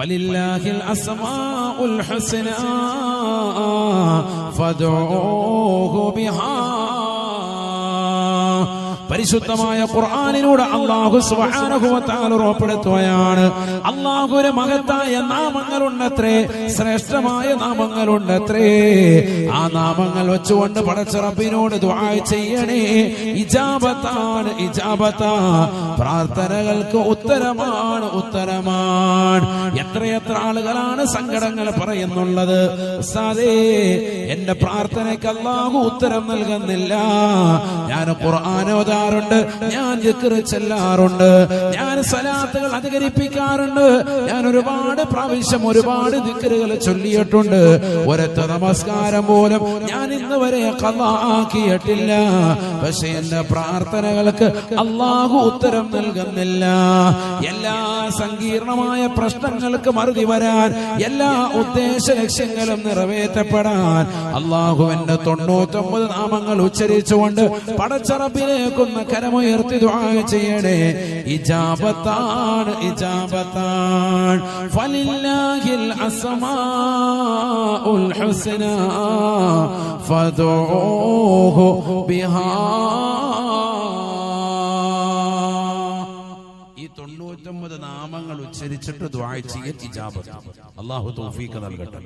ഫലില്ലാഹിൽ الأسماء الحسنى فادعوه بها. പരിശുദ്ധമായ ഖുർആാനിലൂടെ അള്ളാഹു തആല ഉറപ്പെടുത്തുകയാണ്. അള്ളാഹുവിന് മഹത്തായ നാമങ്ങളുണ്ടത്രേ ശ്രേഷ്ഠമായ നാമങ്ങളുണ്ടത്രേ. ആ നാമങ്ങൾ വെച്ചുകൊണ്ട് പടച്ച റബ്ബിനോട് ദുആ ചെയ്യണേ. ഇജാബത്താണ് ഇജാബത്ത. പ്രാർത്ഥനകൾക്ക് ഉത്തരമാണ് ഉത്തരമാണ് എത്രയെത്ര ആളുകളാണ് സങ്കടങ്ങൾ പറയുന്നുള്ളത്? ഉസ്താദേ എന്റെ പ്രാർത്ഥനയ്ക്ക് അല്ലാഹു ഉത്തരം നൽകുന്നില്ല. ഞാൻ ഖുർആൻ ഓതാറുണ്ട് ഞാൻ ദിക്ർ ചെല്ലാറുണ്ട് ഞാൻ സലാത്തുകൾ അധികരിപ്പിക്കാറുണ്ട് ഞാൻ ഒരുപാട് പ്രാവശ്യം ഒരുപാട് ദിക്റുകൾ ചൊല്ലിയിട്ടുണ്ട്. ഒരൊറ്റ നമസ്കാരം പോലും ഞാൻ ഇന്ന് വരെ കള്ളാക്കിയിട്ടില്ല പക്ഷെ എന്റെ പ്രാർത്ഥനകൾക്ക് അള്ളാഹു ഉത്തരം നൽകുന്നില്ല. എല്ലാ സങ്കീർണമായ പ്രശ്നങ്ങൾക്ക് മറുതി വരാൻ എല്ലാ ഉദ്ദേശ ലക്ഷ്യങ്ങളും നിറവേറ്റപ്പെടാൻ. അള്ളാഹുവിന്റെ തൊണ്ണൂറ്റൊമ്പത് നാമങ്ങൾ ഉച്ചരിച്ചുകൊണ്ട് പടച്ചറപ്പിലേക്കൊന്ന് കരമുയർത്തി ചെയ്യണേ. ഇജാബത്താണ് ഇജാബത്താണ്. ഫലില്ലാഹിൽ അസ്മാഉൽ ഹുസ്ന ഫദ്ഊഹു ബിഹാ. തൊണ്ണൂറ്റൊമ്പത് നാമങ്ങൾ ഉച്ചരിച്ചിട്ട് ദ്വാഴ്ചയെ ഇജാബത്ത് അള്ളാഹു തോഫീക്ക് നൽകട്ടെ.